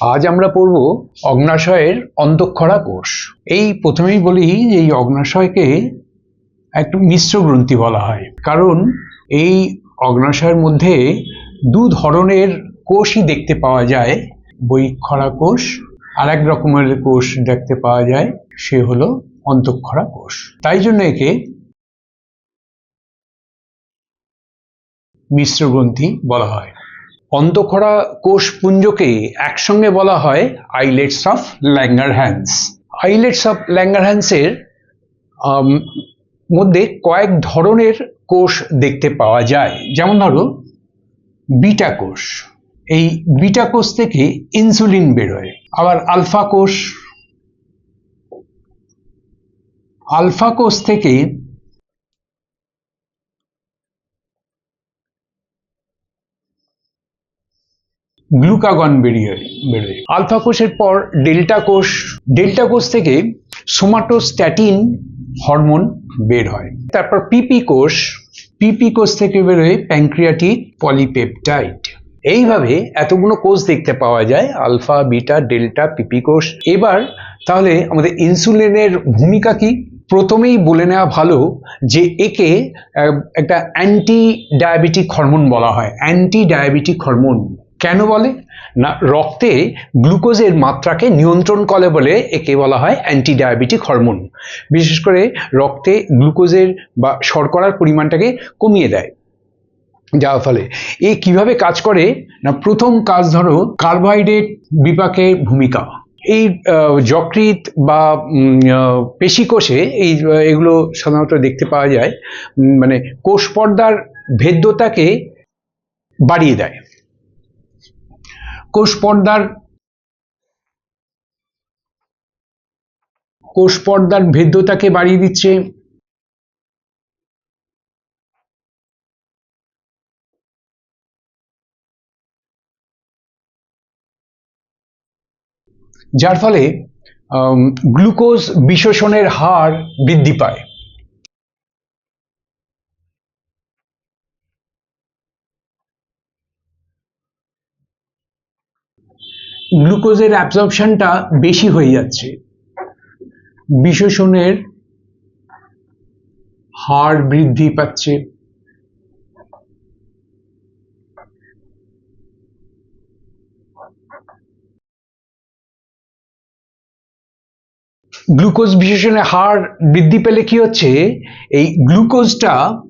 আজ আমরা পড়ব অগ্নাশয়ের অন্তঃক্ষরা কোষ। এই প্রথমেই বলি যে এই অগ্নাশয়কে একটা মিশ্র গ্রন্থি বলা হয়। কারণ এই অগ্নাশয়ের মধ্যে দু ধরনের কোষই দেখতে পাওয়া যায়। বৈক্ষরা কোষ আর এক রকমের কোষ দেখতে পাওয়া যায়, সে হলো অন্তঃক্ষরা কোষ। তাই জন্য একে মিশ্র গ্রন্থি বলা হয়। অন্তঃক্ষরা কোষ পুঞ্জকে একসঙ্গে বলা হয় islets of Langerhans islets of Langer হ্যান্সের মধ্যে কয়েক ধরনের কোষ দেখতে পাওয়া যায়। যেমন ধরো, বিটা কোষ। এই বিটা কোষ থেকে ইনসুলিন বেরোয়। আবার আলফা কোষ। আলফা কোষ থেকে গ্লুকাগন বেরিয়ে, বেরোয়। আলফা কোষের পর ডেল্টা কোষ ডেল্টা কোষ থেকে সোমাটোস্ট্যাটিন হরমোন বের হয়। তারপর পিপি কোষ পিপি কোষ থেকে বেরোয় প্যাংক্রিয়াটিক পলিপেপটাইড। এইভাবে এতগুলো কোষ দেখতে পাওয়া যায়, আলফা, বিটা, ডেল্টা, পিপি কোষ। এবার তাহলে আমাদের ইনসুলিনের ভূমিকা কি? প্রথমেই বলে নেওয়া ভালো যে একে একটা অ্যান্টি ডায়াবেটিক হরমোন বলা হয়। Anti diabetic hormone. কেন বলে? না, রক্তে গ্লুকোজের মাত্রাকে নিয়ন্ত্রণ করে বলে একে বলা হয় অ্যান্টি ডায়াবেটিক হরমোন বিশেষ করে রক্তে গ্লুকোজের বা শর্করার পরিমাণটাকে কমিয়ে দেয়। যাওয়ার ফলে এ কীভাবে কাজ করে? না, প্রথম কাজ ধরো, কার্বোহাইড্রেট বিপাকের ভূমিকা। এই যকৃত বা পেশিকোষে এই এগুলো সাধারণত দেখতে পাওয়া যায়। মানে কোষ পর্দার ভেদ্যতাকে বাড়িয়ে দেয়। কোষ পর্দার কোষ পর্দার ভেদ্যতাকে বাড়িয়ে দিচ্ছে। যার ফলে গ্লুকোজ বিশোষণের হার বৃদ্ধি পায়। গ্লুকোজের অ্যাবজর্পশনটা বেশি হয়ে যাচ্ছে। বিশোষণের হার বৃদ্ধি পাচ্ছে। গ্লুকোজ বিশেষণের হার বৃদ্ধি পেলে কি হচ্ছে? এই গ্লুকোজটা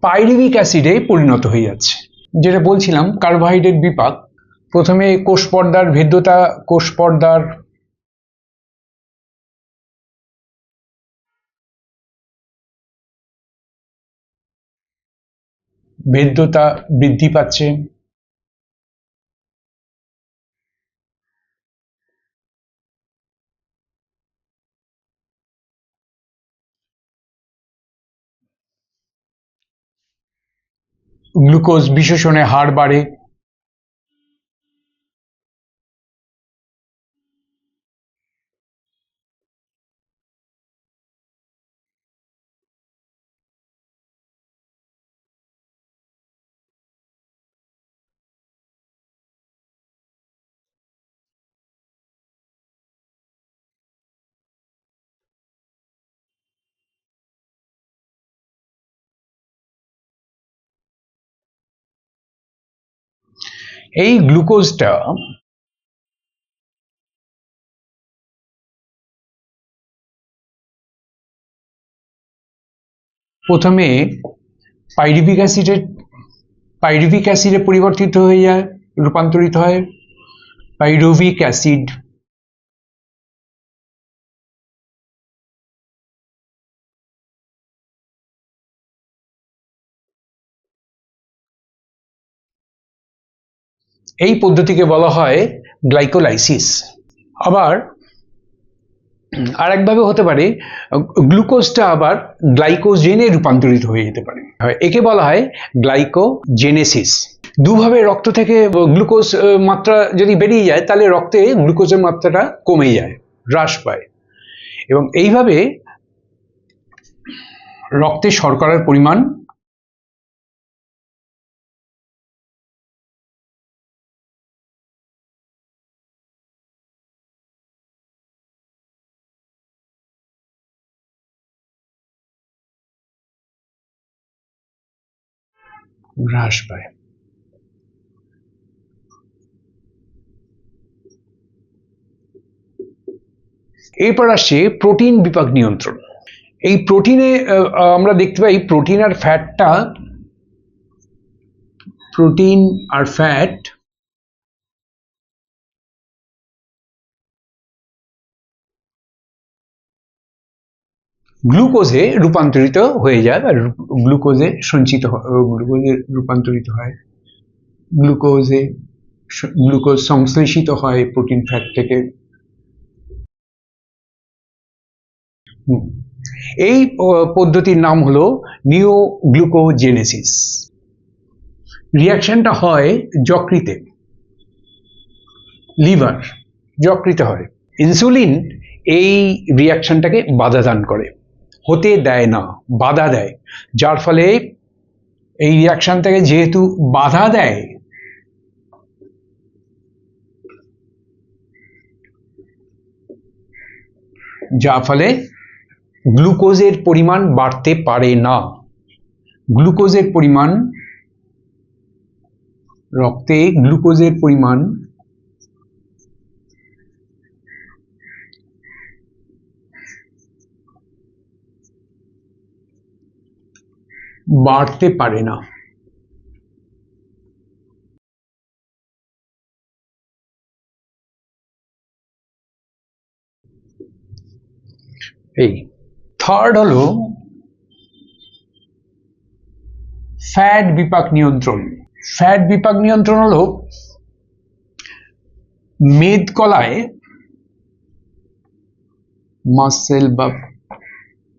পাইরুভিক অ্যাসিডে পরিণত হয়ে যাচ্ছে। যেটা বলছিলাম, কার্বোহাইড্রেট বিপাক। প্রথমে কোষ পর্দার ভেদ্যতা কোষ পর্দার ভেদ্যতা বৃদ্ধি পাচ্ছে। গ্লুকোজ বিশেষণে হার বাড়ে। এই গ্লুকোজটা প্রথমে পাইরিভিক অ্যাসিডে পাইরিভিক অ্যাসিডে পরিবর্তিত হয়ে যায় রূপান্তরিত হয় পাইরোভিক অ্যাসিড। এই পদ্ধতিকে বলা হয় গ্লাইকোলাইসিস। আবার আর একভাবে হতে পারে, গ্লুকোজটা আবার গ্লাইকোজেনে রূপান্তরিত হয়ে যেতে পারে। একে বলা হয় গ্লাইকোজেনেসিস। দুভাবে রক্ত থেকে গ্লুকোজ মাত্রা যদি বেরিয়ে যায়, তাহলে রক্তে গ্লুকোজের মাত্রাটা কমে যায়, হ্রাস পায়। এবং এইভাবে রক্তে শর্করার পরিমাণ হ্রাস পায় এরপর আসছে প্রোটিন বিপাক নিয়ন্ত্রণ। এই প্রোটিনে আমরা দেখতে পাই প্রোটিন আর ফ্যাটটা, প্রোটিন আর ফ্যাট গ্লুকোজে রূপান্তরিত হয়ে যায় বা গ্লুকোজে সঞ্চিত গ্লুকোজে রূপান্তরিত হয়। গ্লুকোজে গ্লুকোজ সংশ্লেষিত হয় প্রোটিন ফ্যাট থেকে। এই পদ্ধতির নাম হলো নিওগ্লুকোজেনেসিস। রিয়াকশনটা হয় যকৃতে। লিভার, যকৃতে হয়। ইনসুলিন এই রিয়াকশনটাকে বাধা দান করে। হতে দেয় না, বাধা দেয়। যার ফলে এই রিয়াকশন থেকে যেহেতু বাধা দেয়, যার ফলে গ্লুকোজের পরিমাণ বাড়তে পারে না। গ্লুকোজের পরিমাণ, রক্তে গ্লুকোজের পরিমাণ বাড়তে পারে না। এই থার্ড হলো ফ্যাট বিপাক নিয়ন্ত্রণ। ফ্যাট বিপাক নিয়ন্ত্রণ হলো মেদ কলায় মাসেল বা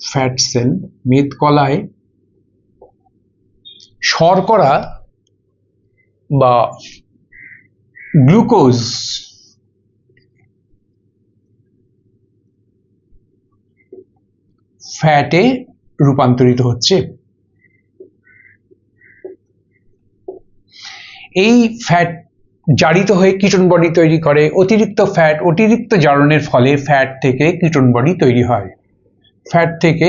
ফ্যাট সেল মেদ কলায় শর্করা বা গ্লুকোজ ফ্যাটে রূপান্তরিত হচ্ছে। এই ফ্যাট জারিত হয়ে কিটন বডি তৈরি করে, অতিরিক্ত ফ্যাট অতিরিক্ত জারণের ফলে ফ্যাট থেকে কিটন বডি তৈরি হয়। ফ্যাট থেকে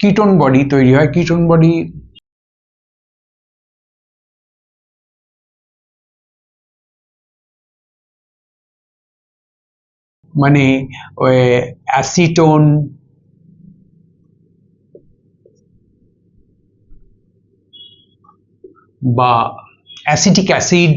কিটোন বডি তৈরি হয় কিটোন বডি মানে অ্যাসিটোন বা অ্যাসিটিক অ্যাসিড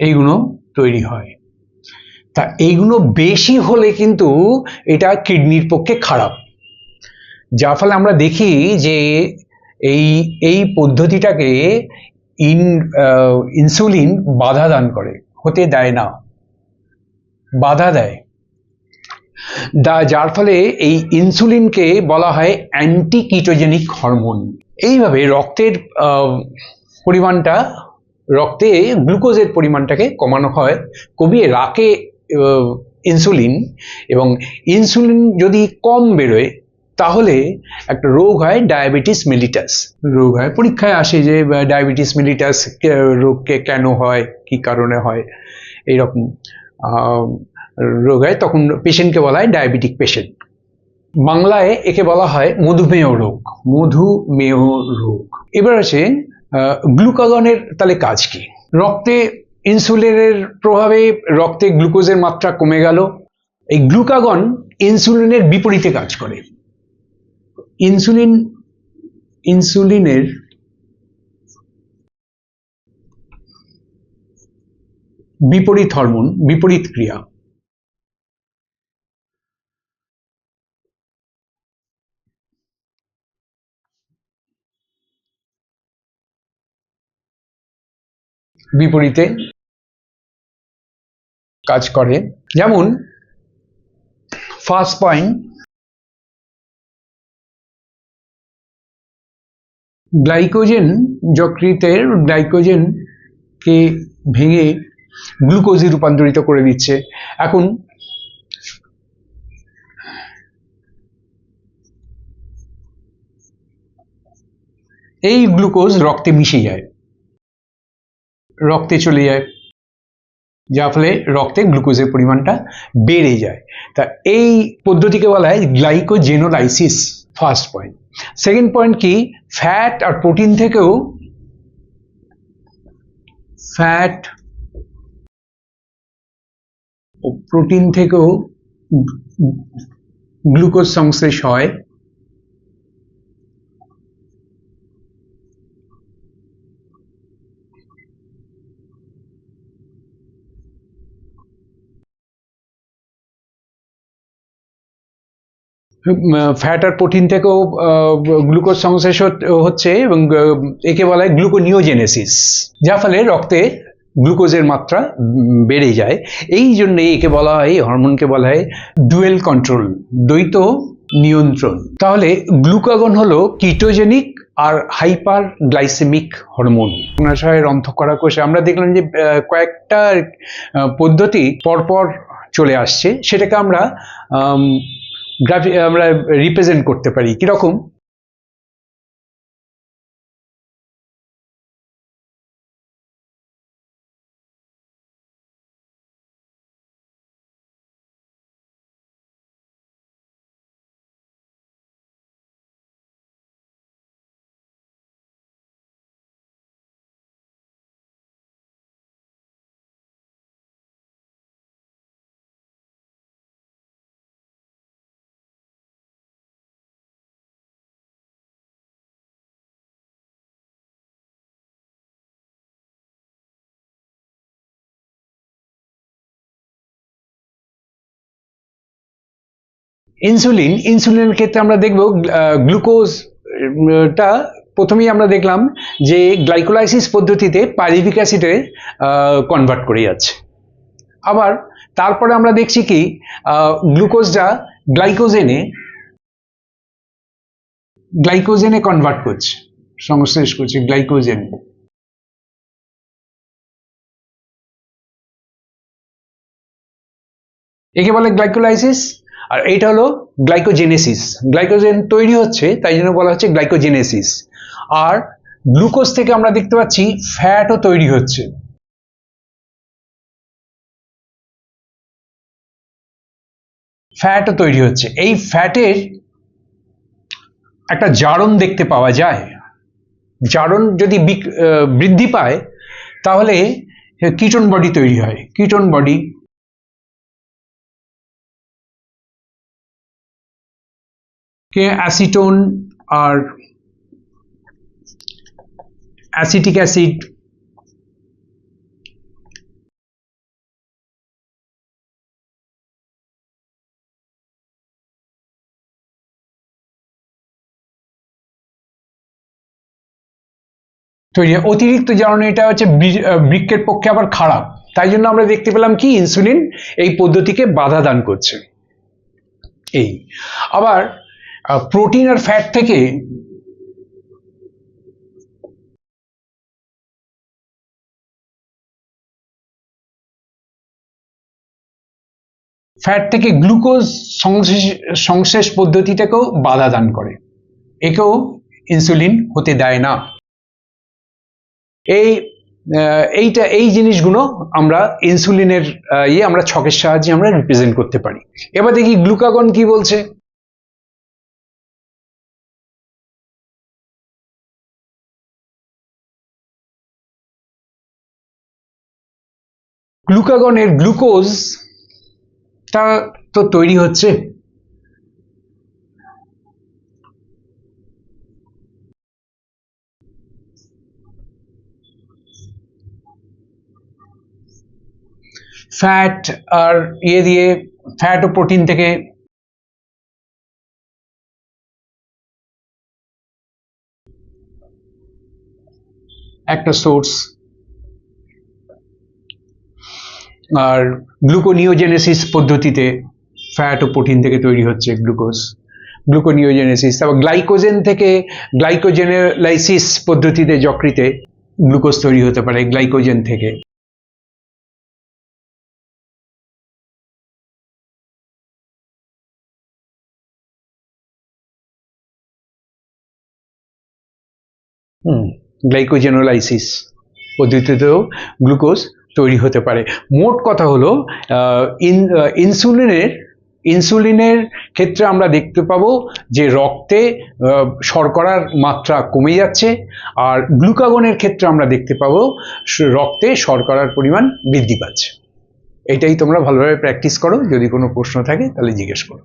এইগুলো তৈরি হয়। তা এইগুলো বেশি হলে কিন্তু এটা কিডনির পক্ষে খারাপ। যার ফলে আমরা দেখি যে এই এই পদ্ধতিটাকে ইন ইনসুলিন বাধা দান করে, হতে দেয় না। বাধা দেয়। দা, যার ফলে এই ইনসুলিনকে বলা হয় অ্যান্টি কিটোজেনিক হরমোন। এইভাবে রক্তের পরিমাণটা রক্তে গ্লুকোজের পরিমাণটাকে কমানো হয় কমিয়ে রাখে আহ, ইনসুলিন এবং ইনসুলিন যদি কম বেরোয় তাহলে একটা রোগ হয় ডায়াবেটিস মেলিটাস রোগ হয়? পরীক্ষায় আসে যে ডায়াবেটিস মেলিটাস রোগকে কেন হয় কি কারণে হয় এইরকম রোগ হয়। তখন পেশেন্টকে বলা হয় ডায়াবেটিক পেশেন্ট বাংলায় একে বলা হয় মধুমেহ রোগ। মধুমেহ রোগ। এবার আছে গ্লুকাগনের তাহলে কাজ কি? রক্তে ইনসুলিনের প্রভাবে রক্তে গ্লুকোজের মাত্রা কমে গেল। এই গ্লুকাগন ইনসুলিনের বিপরীতে কাজ করে। ইনসুলিন, ইনসুলিনের বিপরীত হরমোন, বিপরীত ক্রিয়া। বিপরীতে কাজ করে। যেমন ফার্স্ট পয়েন্ট গ্লাইকোজেন যকৃতের গ্লাইকোজেনকে ভেঙে গ্লুকোজে রূপান্তরিত করে দিচ্ছে। এখন, এই গ্লুকোজ রক্তে মিশে যায়। রক্তে চলে যায়, যার ফলে রক্তে গ্লুকোজের পরিমাণটা বেড়ে যায়। তা এই পদ্ধতিকে বলা হয় glycogenolysis first point. Second point কি? ফ্যাট আর প্রোটিন থেকেও ফ্যাট ও প্রোটিন থেকেও গ্লুকোজ সংশ্লেষ হয়। ফ্যাট আর প্রোটিন থেকেও গ্লুকোজ সংশ্লেষ হচ্ছে এবং একে বলা হয় গ্লুকোনিওজেনেসিস যার ফলে রক্তে গ্লুকোজের মাত্রা বেড়ে যায়। এই জন্য একে বলা হয় হরমোনকে বলা হয় ডুয়েল কন্ট্রোল দ্বৈত নিয়ন্ত্রণ। তাহলে গ্লুকাগন হলো কিটোজেনিক আর হাইপার গ্লাইসেমিক হরমোন অগ্নাশয়ের অন্তঃকরা কোষে আমরা দেখলাম যে কয়েকটা পদ্ধতি পরপর চলে আসছে। সেটাকে আমরা আম, গ্রাফি আমরা রিপ্রেজেন্ট করতে পারি। কীরকম? ইনসুলিন, ইনসুলিনের ক্ষেত্রে আমরা দেখব গ্লুকোজটা প্রথমেই আমরা দেখলাম যে গ্লাইকোলাইসিস পদ্ধতিতে পাইরিভিক অ্যাসিডে কনভার্ট করে যাচ্ছে। আবার তারপরে আমরা দেখছি কি গ্লুকোজটা গ্লাইকোজেনে গ্লাইকোজেনে কনভার্ট করছে, সংশ্লেষ করছে গ্লাইকোজেন। একে বলে গ্লাইকোলাইসিস আর এইটা হলো গ্লাইকোজেনেসিস গ্লাইকোজেন তৈরি হচ্ছে, তাই জন্য বলা হচ্ছে গ্লাইকোজেনেসিস আর গ্লুকোজ থেকে আমরা দেখতে পাচ্ছি ফ্যাটও তৈরি হচ্ছে। ফ্যাটও তৈরি হচ্ছে। এই ফ্যাটের একটা জারণ দেখতে পাওয়া যায়। জারণ যদি বৃদ্ধি পায়, তাহলে কিটন বডি তৈরি হয়। কিটন বডি কে অ্যাসিটোন আর অ্যাসিটিক অ্যাসিড তৈরি। অতিরিক্ত জারণ এটা হচ্ছে বৃ- আহ, বৃক্কের পক্ষে আবার খারাপ। তাই জন্য আমরা দেখতে পেলাম কি ইনসুলিন এই পদ্ধতিকে বাধা দান করছে। এই। আবার প্রোটিন আর ফ্যাট থেকে ফ্যাট থেকে গ্লুকোজ সংশ্লেষ পদ্ধতিটাকেও বাধা দান করে। একেও ইনসুলিন হতে দেয় না। এই এইটা, এই জিনিসগুলো আমরা ইনসুলিনের ইয়ে আমরা ছকের সাহায্যে আমরা রিপ্রেজেন্ট করতে পারি। এবার দেখি গ্লুকাগন কি বলছে। গ্লুকাগনের গ্লুকোজ তা তো তৈরি হচ্ছে। ফ্যাট আর ইয়ে দিয়ে, ফ্যাট ও প্রোটিন থেকে একটা সোর্স আর গ্লুকোনিওজেনেসিস পদ্ধতিতে ফ্যাট ও প্রোটিন থেকে তৈরি হচ্ছে গ্লুকোজ গ্লুকোনিওজেনেসিস তারপর গ্লাইকোজেন থেকে গ্লাইকোজেনালাইসিস পদ্ধতিতে যকৃতে গ্লুকোজ তৈরি হতে পারে গ্লাইকোজেন থেকে। গ্লাইকোজেনোলাইসিস পদ্ধতিতেও গ্লুকোজ তৈরি হতে পারে। মোট কথা হলো ইনসুলিনের ইনসুলিনের ক্ষেত্রে আমরা দেখতে পাবো যে রক্তে শর্করার মাত্রা কমে যাচ্ছে আর গ্লুকাগনের ক্ষেত্রে আমরা দেখতে পাবো রক্তে শর্করার পরিমাণ বৃদ্ধি পাচ্ছে। এটাই তোমরা ভালোভাবে প্র্যাকটিস করো, যদি কোনো প্রশ্ন থাকে তাহলে জিজ্ঞেস করো।